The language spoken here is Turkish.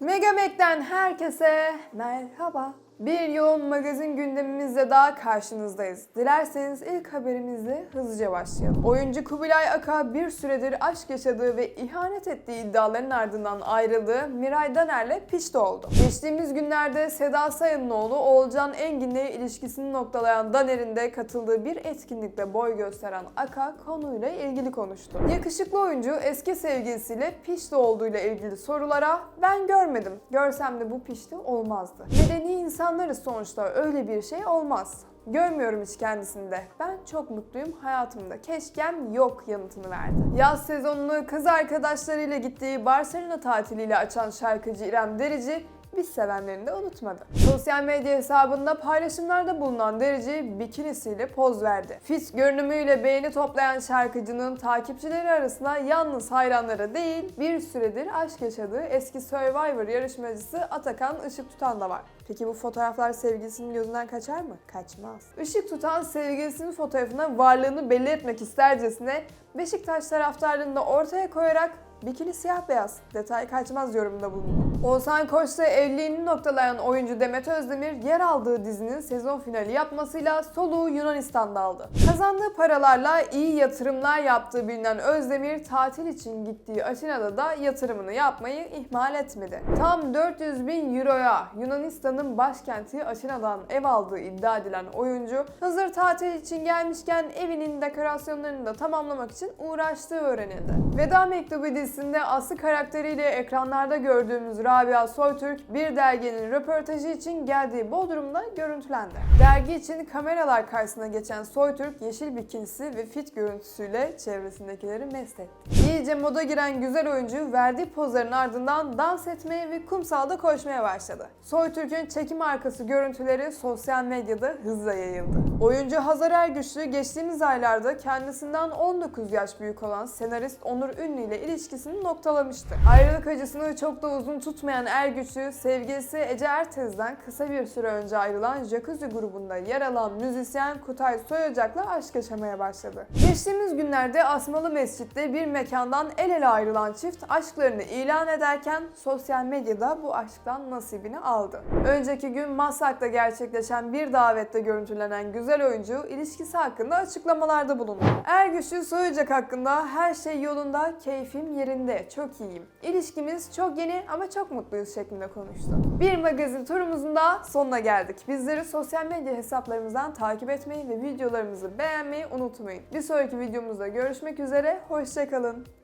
Megamek'ten herkese merhaba. Bir yoğun magazin gündemimizle daha karşınızdayız. Dilerseniz ilk haberimizle hızlıca başlayalım. Oyuncu Kubilay Aka bir süredir aşk yaşadığı ve ihanet ettiği iddiaların ardından ayrıldığı Miray Daner'le pişti oldu. Geçtiğimiz günlerde Seda Sayan'ın oğlu Oğulcan Engin'le ilişkisini noktalayan Daner'in de katıldığı bir etkinlikte boy gösteren Aka konuyla ilgili konuştu. Yakışıklı oyuncu eski sevgilisiyle pişti olduğuyla ilgili sorulara ben görmedim. Görsem de bu pişti olmazdı. Medeni insanlarız sonuçta öyle bir şey olmaz. Görmüyorum hiç kendisinde. Ben çok mutluyum hayatımda. Keşkem yok yanıtını verdi. Yaz sezonunu kız arkadaşlarıyla gittiği Barcelona tatiliyle açan şarkıcı İrem Derici biz sevenlerini de unutmadı. Sosyal medya hesabında paylaşımlarda bulunan Derici bikinisiyle poz verdi. Fit görünümüyle beğeni toplayan şarkıcının takipçileri arasında yalnız hayranları değil bir süredir aşk yaşadığı eski Survivor yarışmacısı Atakan Işık Tutan da var. Peki bu fotoğraflar sevgilisinin gözünden kaçar mı? Kaçmaz. Işık Tutan sevgilisinin fotoğrafına varlığını belli etmek istercesine Beşiktaş taraftarlığını da ortaya koyarak Bikini siyah beyaz, detay kaçmaz yorumda bulundu. Oğuzhan Koç'la evliliğini noktalayan oyuncu Demet Özdemir yer aldığı dizinin sezon finali yapmasıyla soluğu Yunanistan'da aldı. Kazandığı paralarla iyi yatırımlar yaptığı bilinen Özdemir tatil için gittiği Atina'da da yatırımını yapmayı ihmal etmedi. Tam 400 bin euroya Yunanistan'ın başkenti Atina'dan ev aldığı iddia edilen oyuncu hazır tatil için gelmişken evinin dekorasyonlarını da tamamlamak için uğraştığı öğrenildi. Veda Mektubu dizisinde Aslı karakteriyle ekranlarda gördüğümüz Rabia Soytürk bir derginin röportajı için geldiği Bodrum'da görüntülendi. Dergi için kameralar karşısına geçen Soytürk yeşil bikinisi ve fit görüntüsüyle çevresindekileri mest etti. İyice moda giren güzel oyuncu verdiği pozların ardından dans etmeye ve kumsalda koşmaya başladı. Soytürk'ün çekim arkası görüntüleri sosyal medyada hızla yayıldı. Oyuncu Hazar Ergüçlü geçtiğimiz aylarda kendisinden 19 yaş büyük olan senarist Onur Ünlü ile ilişkisini noktalamıştı. Ayrılık acısını çok da uzun tutmayan Ergüçlü, sevgilisi Ece Ertez'den kısa bir süre önce ayrılan Jacuzzi grubunda yer alan müzisyen Kutay Soyacak'la aşk yaşamaya başladı. Geçtiğimiz günlerde Asmalı Mescid'de bir mekandan el ele ayrılan çift aşklarını ilan ederken sosyal medyada bu aşktan nasibini aldı. Önceki gün Maslak'ta gerçekleşen bir davette görüntülenen güzel oyuncu ilişkisi hakkında açıklamalarda bulundu. Ergüçlü Soyacak hakkında her şey yolunda, keyfim yerinde, çok iyiyim. İlişkimiz çok yeni ama çok mutluyuz şeklinde konuştu. Bir magazin turumuzun da sonuna geldik. Bizleri sosyal medya hesaplarımızdan takip etmeyi ve videolarımızı beğenmeyi unutmayın. Bir sonraki videomuzda görüşmek üzere, hoşçakalın.